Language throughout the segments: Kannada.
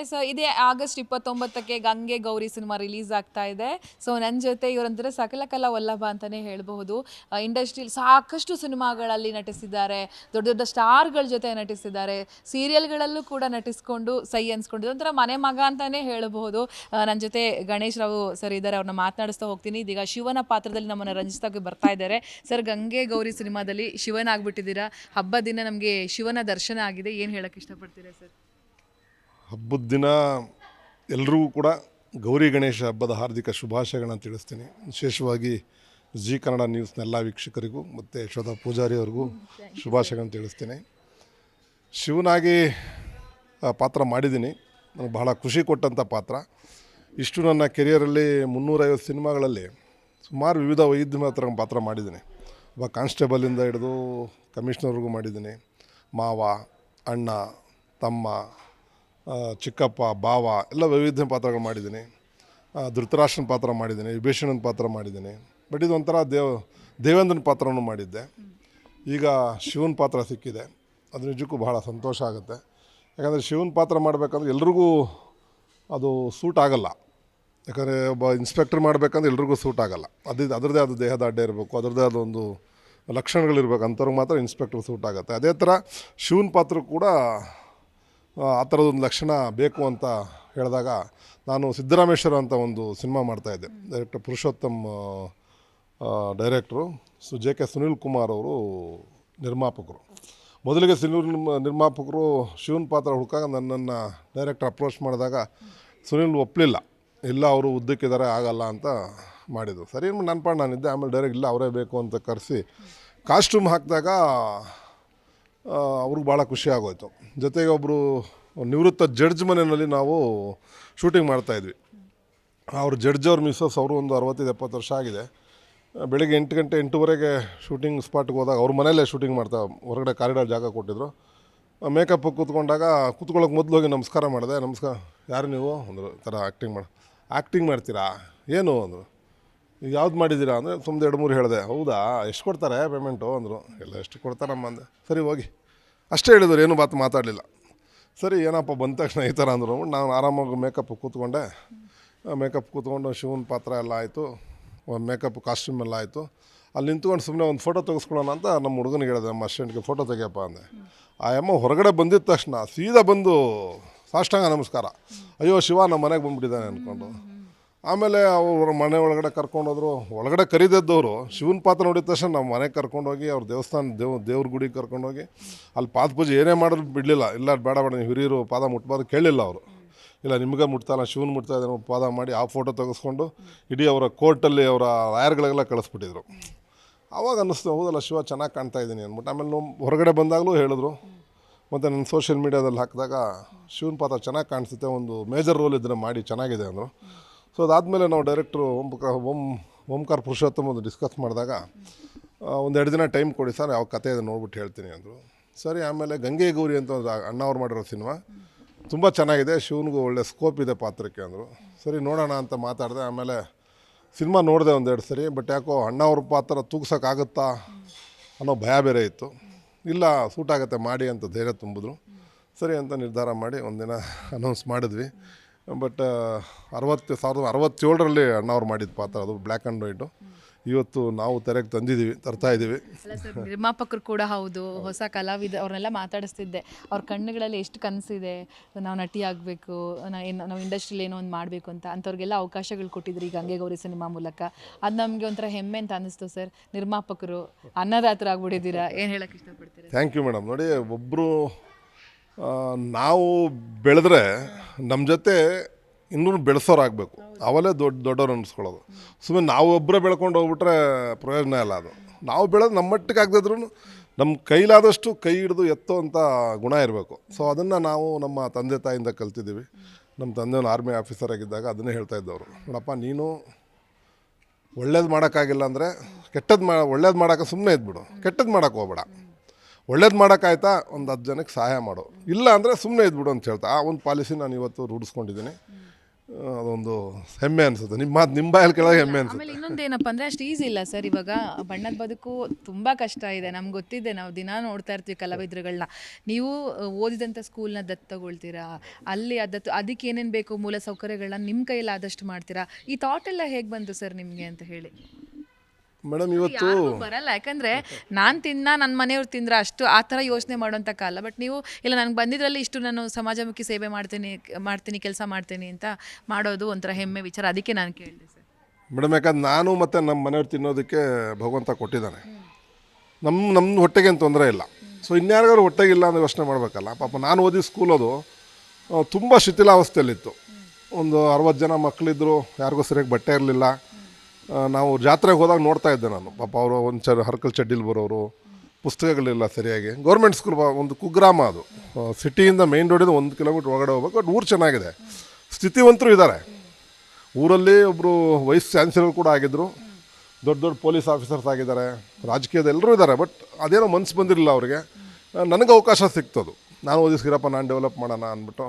ಎಸ್ ಇದೇ ಆಗಸ್ಟ್ ಇಪ್ಪತ್ತೊಂಬತ್ತಕ್ಕೆ ಗಂಗೆ ಗೌರಿ ಸಿನಿಮಾ ರಿಲೀಸ್ ಆಗ್ತಾ ಇದೆ. ಸೊ ನನ್ನ ಜೊತೆ ಇವರಂದ್ರೆ ಸಕಲ ಕಲಾ ವಲ್ಲಭ ಅಂತಲೇ ಹೇಳಬಹುದು. ಇಂಡಸ್ಟ್ರಿಯಲ್ಲಿ ಸಾಕಷ್ಟು ಸಿನಿಮಾಗಳಲ್ಲಿ ನಟಿಸಿದ್ದಾರೆ. ದೊಡ್ಡ ದೊಡ್ಡ ಸ್ಟಾರ್ಗಳ ಜೊತೆ ನಟಿಸಿದ್ದಾರೆ. ಸೀರಿಯಲ್ಗಳಲ್ಲೂ ಕೂಡ ನಟಿಸ್ಕೊಂಡು ಸೈ ಅನ್ಸ್ಕೊಂಡು ಒಂಥರ ಮನೆ ಮಗ ಅಂತಲೇ ಹೇಳಬಹುದು. ನನ್ನ ಜೊತೆ ಗಣೇಶ್ ರಾವ್ ಸರ್ ಇದ್ದಾರೆ. ಅವ್ರನ್ನ ಮಾತನಾಡಿಸ್ತಾ ಹೋಗ್ತೀನಿ. ಇದೀಗ ಶಿವನ ಪಾತ್ರದಲ್ಲಿ ನಮ್ಮನ್ನು ರಂಜಿಸ್ತಾಗಿ ಬರ್ತಾ ಇದ್ದಾರೆ. ಸರ್, ಗಂಗೆ ಗೌರಿ ಸಿನಿಮಾದಲ್ಲಿ ಶಿವನ ಆಗ್ಬಿಟ್ಟಿದ್ದೀರಾ? ಹಬ್ಬದ ದಿನ ನಮಗೆ ಶಿವನ ದರ್ಶನ ಆಗಿದೆ. ಏನು ಹೇಳಕ್ಕೆ ಇಷ್ಟಪಡ್ತೀರಾ ಸರ್? ಹಬ್ಬದ ದಿನ ಎಲ್ಲರಿಗೂ ಕೂಡ ಗೌರಿ ಗಣೇಶ ಹಬ್ಬದ ಹಾರ್ದಿಕ ಶುಭಾಶಯಗಳನ್ನು ತಿಳಿಸ್ತೀನಿ. ವಿಶೇಷವಾಗಿ ಜಿ ಕನ್ನಡ ನ್ಯೂಸ್ನ ಎಲ್ಲ ವೀಕ್ಷಕರಿಗೂ ಮತ್ತು ಯಶೋಧ ಪೂಜಾರಿ ಅವ್ರಿಗೂ ಶುಭಾಶಯಗಳನ್ನು ತಿಳಿಸ್ತೀನಿ. ಶಿವನಾಗಿ ಪಾತ್ರ ಮಾಡಿದ್ದೀನಿ. ನನಗೆ ಬಹಳ ಖುಷಿ ಕೊಟ್ಟಂಥ ಪಾತ್ರ. ಇಷ್ಟು ನನ್ನ ಕೆರಿಯರಲ್ಲಿ ಮುನ್ನೂರೈವತ್ತು ಸಿನಿಮಾಗಳಲ್ಲಿ ಸುಮಾರು ವಿವಿಧ ವೈದ್ಯ ಹತ್ರ ಪಾತ್ರ ಮಾಡಿದ್ದೀನಿ. ಒಬ್ಬ ಕಾನ್ಸ್ಟೇಬಲಿಂದ ಹಿಡಿದು ಕಮಿಷನರ್ವರೆಗೂ ಮಾಡಿದ್ದೀನಿ. ಮಾವ, ಅಣ್ಣ, ತಮ್ಮ ಚಿಕ್ಕಪ್ಪ, ಬಾವ ಎಲ್ಲ ವೈವಿಧ್ಯ ಪಾತ್ರಗಳು ಮಾಡಿದ್ದೀನಿ. ಧೃತರಾಷ್ಟ್ರನ ಪಾತ್ರ ಮಾಡಿದ್ದೀನಿ, ವಿಭೀಷಣನ ಪಾತ್ರ ಮಾಡಿದ್ದೀನಿ. ಬಟ್ ಇದು ಒಂಥರ ದೇವ್, ದೇವೇಂದ್ರನ ಪಾತ್ರನೂ ಮಾಡಿದ್ದೆ. ಈಗ ಶಿವನ ಪಾತ್ರ ಸಿಕ್ಕಿದೆ. ಅದು ನಿಜಕ್ಕೂ ಬಹಳ ಸಂತೋಷ ಆಗುತ್ತೆ. ಯಾಕಂದರೆ ಶಿವನ ಪಾತ್ರ ಮಾಡಬೇಕಂದ್ರೆ ಎಲ್ರಿಗೂ ಅದು ಸೂಟ್ ಆಗಲ್ಲ. ಯಾಕಂದರೆ ಒಬ್ಬ ಇನ್ಸ್ಪೆಕ್ಟರ್ ಮಾಡಬೇಕಂದ್ರೆ ಎಲ್ರಿಗೂ ಸೂಟ್ ಆಗಲ್ಲ. ಅದು ಅದರದ್ದೇ ಆದ ದೇಹದ ಅಡ್ಡ ಇರಬೇಕು, ಅದರದ್ದೇ ಆದ ಒಂದು ಲಕ್ಷಣಗಳಿರ್ಬೇಕು, ಅಂಥವ್ರಿಗೆ ಮಾತ್ರ ಇನ್ಸ್ಪೆಕ್ಟರ್ ಸೂಟ್ ಆಗುತ್ತೆ. ಅದೇ ಥರ ಶಿವನ ಪಾತ್ರ ಕೂಡ ಆ ಥರದೊಂದು ಲಕ್ಷಣ ಬೇಕು ಅಂತ ಹೇಳಿದಾಗ ನಾನು ಸಿದ್ದರಾಮೇಶ್ವರ ಅಂತ ಒಂದು ಸಿನಿಮಾ ಮಾಡ್ತಾಯಿದ್ದೆ ಡೈರೆಕ್ಟರ್ ಪುರುಷೋತ್ತಮ್ ಡೈರೆಕ್ಟ್ರು ಸು, ಜೆ ಕೆ ಸುನಿಲ್ ಕುಮಾರ್ ಅವರು ನಿರ್ಮಾಪಕರು. ಮೊದಲಿಗೆ ಸುನಿಲ್ ನಿರ್ಮಾಪಕರು ಶಿವನ್ ಪಾತ್ರ ಹುಡುಕಾಗ ನನ್ನನ್ನು ಡೈರೆಕ್ಟರ್ ಅಪ್ರೋಚ್ ಮಾಡಿದಾಗ ಸುನಿಲ್ ಒಪ್ಪಲಿಲ್ಲ ಇಲ್ಲ, ಅವರು ಉದ್ದಕ್ಕಿದ್ದಾರೆ, ಆಗಲ್ಲ ಅಂತ ಮಾಡಿದರು. ಸರಿ ನನ್ನ ಪಾಡು ನಾನಿದ್ದೆ, ಆಮೇಲೆ ಡೈರೆಕ್ಟ್ ಇಲ್ಲ, ಅವರೇ ಬೇಕು ಅಂತ ಕರೆಸಿ ಕಾಸ್ಟ್ಯೂಮ್ ಹಾಕಿದಾಗ ಅವ್ರಿಗೆ ಭಾಳ ಖುಷಿ ಆಗೋಯ್ತು. ಜೊತೆಗೆ ಒಬ್ಬರು ನಿವೃತ್ತ ಜಡ್ಜ್ ಮನೆಯಲ್ಲಿ ನಾವು ಶೂಟಿಂಗ್ ಮಾಡ್ತಾಯಿದ್ವಿ ಅವ್ರ ಜಡ್ಜ್ ಅವ್ರ ಮಿಸ್ಸಸ್ ಅವರು ಒಂದು ಅರವತ್ತೈದು, ಎಪ್ಪತ್ತು ವರ್ಷ ಆಗಿದೆ. ಬೆಳಿಗ್ಗೆ ಎಂಟು ಗಂಟೆ, ಎಂಟೂವರೆಗೆ ಶೂಟಿಂಗ್ ಸ್ಪಾಟ್ಗೆ ಹೋದಾಗ ಅವ್ರ ಮನೆಯಲ್ಲೇ ಶೂಟಿಂಗ್ ಮಾಡ್ತಾ ಹೊರಗಡೆ ಕಾರಿಡಾರ್ ಜಾಗ ಕೊಟ್ಟಿದ್ರು. ಮೇಕಪ್ ಕೂತ್ಕೊಂಡಾಗ ಕೂತ್ಕೊಳ್ಳೋಕೆ ಮೊದಲು ಹೋಗಿ ನಮಸ್ಕಾರ ಮಾಡಿದೆ. ನಮಸ್ಕಾರ, ಯಾರು ನೀವು? ಅಂದರು ಥರ ಆ್ಯಕ್ಟಿಂಗ್ ಮಾಡಿ ಆ್ಯಕ್ಟಿಂಗ್ ಮಾಡ್ತೀರಾ? ಏನು? ಅಂದರು. ಈಗ ಯಾವ್ದು ಮಾಡಿದ್ದೀರಾ ಅಂದರೆ ಸುಮ್ಮನೆ ಎರಡು ಮೂರು ಹೇಳಿದೆ. ಹೌದಾ? ಎಷ್ಟು ಕೊಡ್ತಾರೆ ಪೇಮೆಂಟು ಅಂದರು. ಎಲ್ಲ ಎಷ್ಟು ಕೊಡ್ತಾರಮ್ಮ ಅಂದೆ. ಸರಿ, ಹೋಗಿ. ಅಷ್ಟೇ ಹೇಳಿದ್ರು, ಏನು ಮಾತು ಮಾತಾಡಲಿಲ್ಲ. ಸರಿ, ಏನಪ್ಪ, ಬಂದ ತಕ್ಷಣ ಈ ಥರ ಅಂದರು. ನಾನು ಆರಾಮಾಗಿ ಮೇಕಪ್ ಕೂತ್ಕೊಂಡೆ. ಮೇಕಪ್ ಕೂತ್ಕೊಂಡು ಶಿವನ ಪಾತ್ರ ಎಲ್ಲ ಆಯಿತು. ಮೇಕಪ್ ಕಾಸ್ಟ್ಯೂಮ್ ಎಲ್ಲ ಆಯಿತು. ಅಲ್ಲಿ ನಿಂತ್ಕೊಂಡು ಸುಮ್ಮನೆ ಒಂದು ಫೋಟೋ ತೆಗೆಸ್ಕೊಳ್ಳೋಣ ಅಂತ ನಮ್ಮ ಹುಡುಗನಿಗೆ ಹೇಳಿದೆ. ನಮ್ಮ ಅಸ್ಟೆಂಟ್ಗೆ ಫೋಟೋ ತೆಗಿಯಪ್ಪ ಅಂದೆ. ಆ ಅಮ್ಮ ಹೊರಗಡೆ ಬಂದಿದ್ದ ತಕ್ಷಣ ಸೀದಾ ಬಂದು ಸಾಷ್ಟಾಂಗ ನಮಸ್ಕಾರ. ಅಯ್ಯೋ, ಶಿವ ನಮ್ಮ ಮನೆಗೆ ಬಂದ್ಬಿಟ್ಟಿದ್ದಾನೆ ಅಂದ್ಕೊಂಡು. ಆಮೇಲೆ ಅವ್ರ ಮನೆ ಒಳಗಡೆ ಕರ್ಕೊಂಡೋದ್ರು. ಒಳಗಡೆ ಕರೀದಿದ್ದವರು, ಶಿವನ ಪಾತ್ರ ನೋಡಿದ ತಕ್ಷಣ ನಮ್ಮ ಮನೆಗೆ ಕರ್ಕೊಂಡೋಗಿ, ಅವ್ರ ದೇವಸ್ಥಾನ ದೇವ್, ದೇವ್ರ ಗುಡಿಗೆ ಕರ್ಕೊಂಡೋಗಿ, ಅಲ್ಲಿ ಪಾದ ಪೂಜೆ ಏನೇ ಮಾಡಿದ್ರು ಬಿಡಲಿಲ್ಲ. ಇಲ್ಲ, ಬೇಡ ಬೇಡ, ನೀವು ಹಿರಿಯರು ಪಾದ ಮುಟ್ಬಾರ್ದು ಕೇಳಿಲ್ಲ ಅವರು. ಇಲ್ಲ, ನಿಮಗೆ ಮುಟ್ತಾನ ಶಿವನ್ ಮುಟ್ತಾ ಇದ್ದಾನೆ, ಪಾದ ಮಾಡಿ ಆ ಫೋಟೋ ತೆಗೆಸ್ಕೊಂಡು ಇಡೀ ಅವರ ಕೋರ್ಟಲ್ಲಿ ಅವರ ರಾಯರ್ಗಳೆಲ್ಲ ಕಳಿಸ್ಬಿಟ್ಟಿದ್ರು. ಆವಾಗ ಅನ್ನಿಸ್ತು, ಹೌದಲ್ಲ ಶಿವ ಚೆನ್ನಾಗಿ ಕಾಣ್ತಾ ಇದ್ದೀನಿ ಅಂದ್ಬಿಟ್ಟು. ಆಮೇಲೆ ನಮ್ಮ ಹೊರಗಡೆ ಬಂದಾಗಲೂ ಹೇಳಿದ್ರು. ಮತ್ತು ನನ್ನ ಸೋಷಿಯಲ್ ಮೀಡ್ಯಾದಲ್ಲಿ ಹಾಕಿದಾಗ ಶಿವನ ಪಾತ್ರ ಚೆನ್ನಾಗಿ ಕಾಣಿಸುತ್ತೆ, ಒಂದು ಮೇಜರ್ ರೋಲ್ ಇದ್ದರೆ ಮಾಡಿ, ಚೆನ್ನಾಗಿದೆ ಅಂದರು. ಸೊ ಅದಾದಮೇಲೆ ನಾವು ಡೈರೆಕ್ಟ್ರು ಓಂ ಓಂ, ಓಂಕಾರ ಪುರುಷೋತ್ತಮ ಒಂದು ಡಿಸ್ಕಸ್ ಮಾಡಿದಾಗ ಒಂದು ಎರಡು ದಿನ ಟೈಮ್ ಕೊಡಿ ಸರ್, ಯಾವ ಕತೆ ಇದೆ ನೋಡ್ಬಿಟ್ಟು ಹೇಳ್ತೀನಿ ಅಂದರು. ಸರಿ, ಆಮೇಲೆ ಗಂಗೆ ಗೌರಿ ಅಂತ ಒಂದು ಅಣ್ಣ ಅವ್ರು ಮಾಡಿರೋ ಸಿನಿಮಾ, ತುಂಬ ಚೆನ್ನಾಗಿದೆ, ಶಿವನಿಗೂ ಒಳ್ಳೆ ಸ್ಕೋಪ್ ಇದೆ ಪಾತ್ರಕ್ಕೆ ಅಂದರು. ಸರಿ, ನೋಡೋಣ ಅಂತ ಮಾತಾಡಿದೆ, ಆಮೇಲೆ ಸಿನಿಮಾ ನೋಡಿದೆ ಒಂದೆರಡು ಸರಿ ಬಟ್ ಯಾಕೋ ಅಣ್ಣ ಅವ್ರ ಪಾತ್ರ ತೂಗ್ಸೋಕ್ಕಾಗುತ್ತಾ ಅನ್ನೋ ಭಯ ಬೇರೆ ಇತ್ತು. ಇಲ್ಲ, ಸೂಟ್ ಆಗುತ್ತೆ, ಮಾಡಿ ಅಂತ ಧೈರ್ಯ ತುಂಬಿದ್ರು. ಸರಿ ಅಂತ ನಿರ್ಧಾರ ಮಾಡಿ ಒಂದಿನ ಅನೌನ್ಸ್ ಮಾಡಿದ್ವಿ. ಬಟ್ ಅರವತ್ತು ಸಾವಿರದ ಅರವತ್ತೇಳರಲ್ಲಿ ಅಣ್ಣವ್ರು ಮಾಡಿದ ಪಾತ್ರ ಅದು ಬ್ಲ್ಯಾಕ್ ಆ್ಯಂಡ್ ವೈಟು. ಇವತ್ತು ನಾವು ತೆರೆಗೆ ತಂದಿದ್ದೀವಿ ತರ್ತಾ ಇದ್ದೀವಿ. ನಿರ್ಮಾಪಕರು ಕೂಡ ಹೌದು ಹೊಸ ಕಲಾವಿದ ಅವ್ರನ್ನೆಲ್ಲ ಮಾತಾಡಿಸ್ತಿದ್ದೆ. ಅವ್ರ ಕಣ್ಣುಗಳಲ್ಲಿ ಎಷ್ಟು ಕನಸಿದೆ ನಾವು ನಟಿ ಆಗಬೇಕು ನಾವು ಇಂಡಸ್ಟ್ರಿಲಿ ಏನೋ ಒಂದು ಮಾಡಬೇಕು ಅಂತ ಅಂಥವ್ರಿಗೆಲ್ಲ ಅವಕಾಶಗಳು ಕೊಟ್ಟಿದ್ರಿ ಈಗ ಹಂಗೆ ಗೌರಿ ಸಿನಿಮಾ ಮೂಲಕ. ಅದು ನಮಗೆ ಒಂಥರ ಹೆಮ್ಮೆ ಅಂತ ಅನ್ನಿಸ್ತು ಸರ್. ನಿರ್ಮಾಪಕರು ಅನ್ನದಾತರ ಆಗ್ಬಿಟ್ಟಿದ್ದೀರಾ. ಏನು ಹೇಳಕ್ಕೆ ಇಷ್ಟಪಡ್ತೀರಾ ಥ್ಯಾಂಕ್ ಯು ಮೇಡಮ್ ನೋಡಿ ಒಬ್ಬರು ನಾವು ಬೆಳೆದ್ರೆ ನಮ್ಮ ಜೊತೆ ಇನ್ನೂ ಬೆಳೆಸೋರಾಗಬೇಕು. ಅವಲೇ ದೊಡ್ಡ ದೊಡ್ಡವ್ರು ಅನ್ನಿಸ್ಕೊಳ್ಳೋದು ಸುಮ್ಮನೆ ನಾವು ಒಬ್ಬರೇ ಬೆಳ್ಕೊಂಡು ಹೋಗ್ಬಿಟ್ರೆ ಪ್ರಯೋಜನ ಇಲ್ಲ ಅದು. ನಾವು ಬೆಳೆದು ನಮ್ಮ ಮಟ್ಟಿಗೆ ಆಗದಿದ್ರು ನಮ್ಮ ಕೈಲಾದಷ್ಟು ಕೈ ಹಿಡಿದು ಎತ್ತೋ ಅಂತ ಗುಣ ಇರಬೇಕು. ಸೊ ಅದನ್ನು ನಾವು ನಮ್ಮ ತಂದೆ ತಾಯಿಂದ ಕಲ್ತಿದ್ದೀವಿ. ನಮ್ಮ ತಂದೆ ಒಂದು ಆರ್ಮಿ ಆಫೀಸರ್ ಆಗಿದ್ದಾಗ ಅದನ್ನೇ ಹೇಳ್ತಾ ಇದ್ದವರು. ನೋಡಪ್ಪ, ನೀನು ಒಳ್ಳೇದು ಮಾಡೋಕ್ಕಾಗಿಲ್ಲ ಅಂದರೆ ಕೆಟ್ಟದ್ದು ಮಾ, ಒಳ್ಳೇದು ಮಾಡೋಕೆ ಸುಮ್ಮನೆ ಇದ್ಬಿಡು. ಕೆಟ್ಟದ್ದು ಮಾಡೋಕ್ಕೆ ಹೋಗ್ಬೇಡ. ಒಳ್ಳೇದು ಮಾಡೋಕ್ಕಾಯ್ತಾ? ಒಂದು ಹತ್ತು ಜನಕ್ಕೆ ಸಹಾಯ ಮಾಡು. ಇಲ್ಲ ಅಂದರೆ ಸುಮ್ಮನೆ ಇದ್ಬಿಡು ಅಂತ ಹೇಳ್ತಾ. ಆ ಒಂದು ಪಾಲಿಸಿ ನಾನು ಇವತ್ತು ರೂಢಿಸ್ಕೊಂಡಿದ್ದೀನಿ. ಅದೊಂದು ಹೆಮ್ಮೆ ಅನ್ಸುತ್ತೆ. ನಿಮ್ಮ ಮಾತು ನಿಮ್ಮ ಬಾಯಲ್ಲಿ ಕೆಳಗೆ ಹೆಮ್ಮೆ ಅನ್ಸುತ್ತೆ. ಆಮೇಲೆ ಇನ್ನೊಂದೇನಪ್ಪ ಅಂದರೆ ಅಷ್ಟು ಈಸಿ ಇಲ್ಲ ಸರ್ ಇವಾಗ. ಬಣ್ಣದ ಬದುಕು ತುಂಬ ಕಷ್ಟ ಇದೆ. ನಮ್ಗೆ ಗೊತ್ತಿದೆ ನಾವು ದಿನ ನೋಡ್ತಾ ಇರ್ತೀವಿ ಕಲಾವಿದರುಗಳನ್ನ ನೀವು ಓದಿದಂಥ ಸ್ಕೂಲ್ನ ದತ್ತು ತಗೊಳ್ತೀರಾ? ಅಲ್ಲಿ ಅದತ್ತು ಅದಕ್ಕೆ ಏನೇನು ಬೇಕು? ಮೂಲ ಸೌಕರ್ಯಗಳನ್ನ ನಿಮ್ಮ ಕೈಯಲ್ಲಿ ಆದಷ್ಟು ಮಾಡ್ತೀರಾ? ಈ ಥಾಟ್ ಎಲ್ಲ ಹೇಗೆ ಬಂತು ಸರ್ ನಿಮಗೆ ಅಂತ ಹೇಳಿ? ಮೇಡಮ್ ಇವತ್ತು ಯಾರಿಗೂ ಬರಲ್ಲ. ಯಾಕಂದ್ರೆ ನಾನು ತಿನ್ನ ನನ್ನ ಮನೆಯವ್ರು ತಿಂದ್ರ ಅಷ್ಟು ಆ ಥರ ಯೋಚನೆ ಮಾಡೋಂಥ ಕಾಲ. ಬಟ್ ನೀವು ಇಲ್ಲ ನನಗೆ ಬಂದಿದ್ರಲ್ಲಿ ಇಷ್ಟು ನಾನು ಸಮಾಜಮುಖಿ ಸೇವೆ ಮಾಡ್ತೀನಿ ಮಾಡ್ತೀನಿ ಕೆಲಸ ಮಾಡ್ತೀನಿ ಅಂತ ಮಾಡೋದು ಒಂಥರ ಹೆಮ್ಮೆ ವಿಚಾರ. ಅದಕ್ಕೆ ನಾನು ಕೇಳಿದೆ ಸರ್. ಮೇಡಮ್ ಯಾಕಂದ್ರೆ ನಾನು ಮತ್ತು ನಮ್ಮ ಮನೆಯವ್ರು ತಿನ್ನೋದಕ್ಕೆ ಭಗವಂತ ಕೊಟ್ಟಿದ್ದಾನೆ ನಮ್ಮ ನಮ್ಮ ಹೊಟ್ಟೆಗೆ ಏನು ತೊಂದರೆ ಇಲ್ಲ. ಸೊ ಇನ್ಯಾರಿಗಾರು ಹೊಟ್ಟೆಗಿಲ್ಲ ಅಂತ ಯೋಚನೆ ಮಾಡಬೇಕಲ್ಲ. ಪಾಪ ನಾನು ಓದಿದ ಸ್ಕೂಲ್ ಅದು ತುಂಬ ಶಿಥಿಲಾವಸ್ಥೆಯಲ್ಲಿತ್ತು. ಒಂದು ಅರವತ್ತು ಜನ ಮಕ್ಕಳಿದ್ರು ಯಾರಿಗೂ ಸರಿಯಾಗಿ ಬಟ್ಟೆ ಇರಲಿಲ್ಲ. ನಾವು ಜಾತ್ರೆಗೆ ಹೋದಾಗ ನೋಡ್ತಾ ಇದ್ದೆ ನಾನು. ಪಾಪ ಅವರು ಒಂದು ಚ ಹರ್ಕಲ್ ಚಡ್ಡಿಲಿ ಬರೋರು, ಪುಸ್ತಕಗಳಿಲ್ಲ ಸರಿಯಾಗಿ. ಗೌರ್ಮೆಂಟ್ ಸ್ಕೂಲ್ ಒಂದು ಕುಗ್ರಾಮ ಅದು. ಸಿಟಿಯಿಂದ ಮೇನ್ ರೋಡಿಂದ ಒಂದು ಕಿಲೋಮೀಟ್ರ್ ಒಳಗಡೆ ಹೋಗ್ಬೇಕು ಬಟ್ ಊರು ಚೆನ್ನಾಗಿದೆ. ಸ್ಥಿತಿವಂತರು ಇದ್ದಾರೆ ಊರಲ್ಲಿ ಒಬ್ಬರು ವೈಸ್ ಚಾನ್ಸಲರ್ ಕೂಡ ಆಗಿದ್ದರು ದೊಡ್ಡ ದೊಡ್ಡ ಪೊಲೀಸ್ ಆಫೀಸರ್ಸ್ ಆಗಿದ್ದಾರೆ. ರಾಜಕೀಯದ ಎಲ್ಲರೂ ಇದ್ದಾರೆ ಬಟ್ ಅದೇನೋ ಮನಸ್ಸು ಬಂದಿರಲಿಲ್ಲ ಅವರಿಗೆ. ನನಗೆ ಅವಕಾಶ ಸಿಕ್ತದು. ನಾನು ಓದಿಸ್ಕಿರಪ್ಪ ನಾನು ಡೆವಲಪ್ ಮಾಡೋಣ ಅಂದ್ಬಿಟ್ಟು,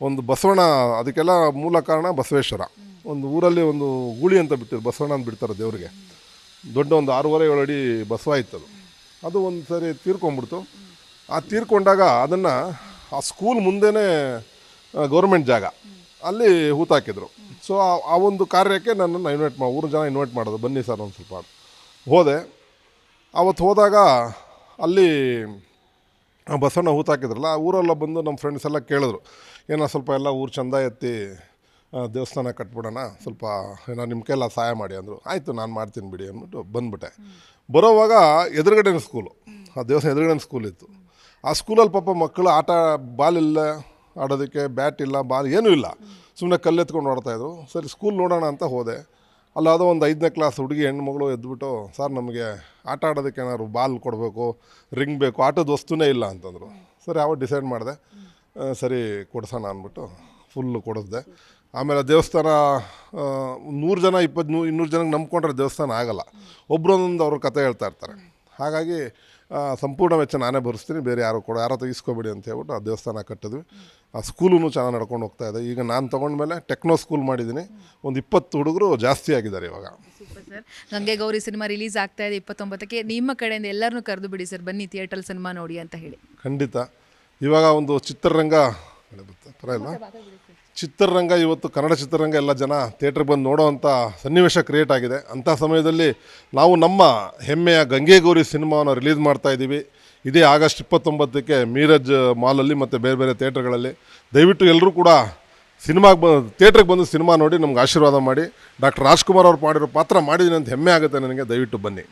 ಒಂದು ಬಸವಣ್ಣ, ಅದಕ್ಕೆಲ್ಲ ಮೂಲ ಕಾರಣ ಬಸವೇಶ್ವರ. ಒಂದು ಊರಲ್ಲಿ ಒಂದು ಗೂಳಿ ಅಂತ ಬಿಟ್ಟಿದ್ರು, ಬಸವಣ್ಣ ಅಂತ ಬಿಡ್ತಾರೆ ದೇವರಿಗೆ. ದೊಡ್ಡ ಒಂದು ಆರೂವರೆ ಏಳು ಅಡಿ ಬಸವ ಇತ್ತದು. ಅದು ಒಂದು ಸರಿ ತೀರ್ಕೊಂಡ್ಬಿಡ್ತು. ಆ ತೀರ್ಕೊಂಡಾಗ ಅದನ್ನು ಆ ಸ್ಕೂಲ್ ಮುಂದೆನೇ ಗೌರ್ಮೆಂಟ್ ಜಾಗ, ಅಲ್ಲಿ ಹೂತಾಕಿದ್ರು ಸೊ ಆ- ಒಂದು ಕಾರ್ಯಕ್ಕೆ ನನ್ನನ್ನು ಇನ್ವೈಟ್ ಮಾ, ಊರು ಜನ ಇನ್ವೈಟ್ ಮಾಡೋದು ಬನ್ನಿ ಸರ್ ಒಂದು ಸ್ವಲ್ಪ ಹೋದೆ. ಅವತ್ತು ಹೋದಾಗ ಅಲ್ಲಿ ಬಸವಣ್ಣ ಹೂತಾಕಿದ್ರಲ್ಲ ಆ ಊರೆಲ್ಲ ಬಂದು ನಮ್ಮ ಫ್ರೆಂಡ್ಸ್ ಎಲ್ಲ ಕೇಳಿದ್ರು. ಏನೋ ಸ್ವಲ್ಪ ಎಲ್ಲ ಊರು ಚಂದ ಎತ್ತಿ ದೇವಸ್ಥಾನ ಕಟ್ಬಿಡೋಣ, ಸ್ವಲ್ಪ ಏನೋ ನಿಮ್ಮ ಕೈಲ ಸಹಾಯ ಮಾಡಿ ಅಂದರು. ಆಯಿತು, ನಾನು ಮಾಡ್ತೀನಿ ಬಿಡಿ ಅಂದ್ಬಿಟ್ಟು ಬಂದ್ಬಿಟ್ಟೆ. ಬರೋವಾಗ ಎದುರುಗಡೆನ ಸ್ಕೂಲು ಆ ದೇವಸ್ಥಾನ ಎದುರುಗಡೆ ಸ್ಕೂಲ್ ಇತ್ತು. ಆ ಸ್ಕೂಲಲ್ಲಿ ಪಾಪ ಮಕ್ಕಳು ಆಟ, ಬಾಲ್ ಇಲ್ಲ, ಆಡೋದಕ್ಕೆ ಬ್ಯಾಟ್ ಇಲ್ಲ, ಬಾಲ್ ಏನೂ ಇಲ್ಲ. ಸುಮ್ಮನೆ ಕಲ್ಲೆತ್ಕೊಂಡು ಓಡ್ತಾಯಿದ್ರು ಸರಿ ಸ್ಕೂಲ್ ನೋಡೋಣ ಅಂತ ಹೋದೆ. ಅಲ್ಲಾದೋ ಒಂದು ಐದನೇ ಕ್ಲಾಸ್ ಹುಡುಗಿ ಹೆಣ್ಮಗಳು ಎದ್ಬಿಟ್ಟು, ಸರ್, ನಮಗೆ ಆಟ ಆಡೋದಕ್ಕೆ ಏನಾದ್ರು ಬಾಲ್ ಕೊಡಬೇಕು ರಿಂಗ್ ಬೇಕು, ಆಟದ ವಸ್ತುನೇ ಇಲ್ಲ ಅಂತಂದರು. ಸರಿ ಅವಾಗ ಡಿಸೈಡ್ ಮಾಡಿದೆ. ಸರಿ, ಕೊಡ್ಸೋಣ ಅಂದ್ಬಿಟ್ಟು ಫುಲ್ಲು ಕೊಡಿಸ್ದೆ ಆಮೇಲೆ ದೇವಸ್ಥಾನ ನೂರು ಜನ ಇಪ್ಪತ್ತು ನೂ ಇನ್ನೂರು ಜನಕ್ಕೆ ನಂಬ್ಕೊಂಡ್ರೆ ದೇವಸ್ಥಾನ ಆಗಲ್ಲ. ಒಬ್ರೊಂದೊಂದು ಅವ್ರ ಕತೆ ಹೇಳ್ತಾ ಇರ್ತಾರೆ. ಹಾಗಾಗಿ ಸಂಪೂರ್ಣ ವೆಚ್ಚ ನಾನೇ ಭರಿಸ್ತೀನಿ ಬೇರೆ ಯಾರು ಕೂಡ ಯಾರೋ ತೆಗಿಸ್ಕೊಬೇಡಿ ಅಂತ ಹೇಳ್ಬಿಟ್ಟು ಆ ದೇವಸ್ಥಾನ ಕಟ್ಟಿದ್ವಿ. ಆ ಸ್ಕೂಲೂ ಚೆನ್ನಾಗಿ ನಡ್ಕೊಂಡು ಹೋಗ್ತಾ ಇದೆ. ಈಗ ನಾನು ತೊಗೊಂಡ್ಮೇಲೆ ಟೆಕ್ನೋ ಸ್ಕೂಲ್ ಮಾಡಿದ್ದೀನಿ. ಒಂದು ಇಪ್ಪತ್ತು ಹುಡುಗರು ಜಾಸ್ತಿ ಆಗಿದ್ದಾರೆ ಇವಾಗ. Sir. Gange Gowri cinema release ಆಗ್ತಾ ಇದೆ ಇಪ್ಪತ್ತೊಂಬತ್ತಕ್ಕೆ. ನಿಮ್ಮ ಕಡೆಯಿಂದ ಎಲ್ಲರನ್ನೂ ಕರೆದು ಬಿಡಿ ಸರ್. ಬನ್ನಿ ಥಿಯೇಟರ್ ಸಿನಿಮಾ ನೋಡಿ ಅಂತ ಹೇಳಿ. ಖಂಡಿತ. ಇವಾಗ ಒಂದು ಚಿತ್ರರಂಗ ಪರವಾಗಿಲ್ಲ ಚಿತ್ರರಂಗ, ಇವತ್ತು ಕನ್ನಡ ಚಿತ್ರರಂಗ ಎಲ್ಲ ಜನ ಥಿಯೇಟ್ರಿಗೆ ಬಂದು ನೋಡೋವಂಥ ಸನ್ನಿವೇಶ ಕ್ರಿಯೇಟ್ ಆಗಿದೆ. ಅಂಥ ಸಮಯದಲ್ಲಿ ನಾವು ನಮ್ಮ ಹೆಮ್ಮೆಯ ಗಂಗೆ ಗೌರಿ ಸಿನಿಮಾವನ್ನು ರಿಲೀಸ್ ಮಾಡ್ತಾ ಇದ್ದೀವಿ. ಇದೇ ಆಗಸ್ಟ್ ಇಪ್ಪತ್ತೊಂಬತ್ತಕ್ಕೆ ಮೀರಜ್ ಮಾಲಲ್ಲಿ ಮತ್ತು ಬೇರೆ ಬೇರೆ ಥಿಯೇಟ್ರ್ಗಳಲ್ಲಿ. ದಯವಿಟ್ಟು ಎಲ್ಲರೂ ಕೂಡ ಸಿನಿಮಾಗೆ ಬ ಥಿಯೇಟ್ರಿಗೆ ಬಂದು ಸಿನಿಮಾ ನೋಡಿ ನಮ್ಗೆ ಆಶೀರ್ವಾದ ಮಾಡಿ. ಡಾಕ್ಟರ್ ರಾಜ್ಕುಮಾರ್ ಅವ್ರು ಮಾಡಿರೋ ಪಾತ್ರ ಮಾಡಿದ್ದೀನಿ ಅಂತ ಹೆಮ್ಮೆ ಆಗುತ್ತೆ ನನಗೆ. ದಯವಿಟ್ಟು ಬನ್ನಿ.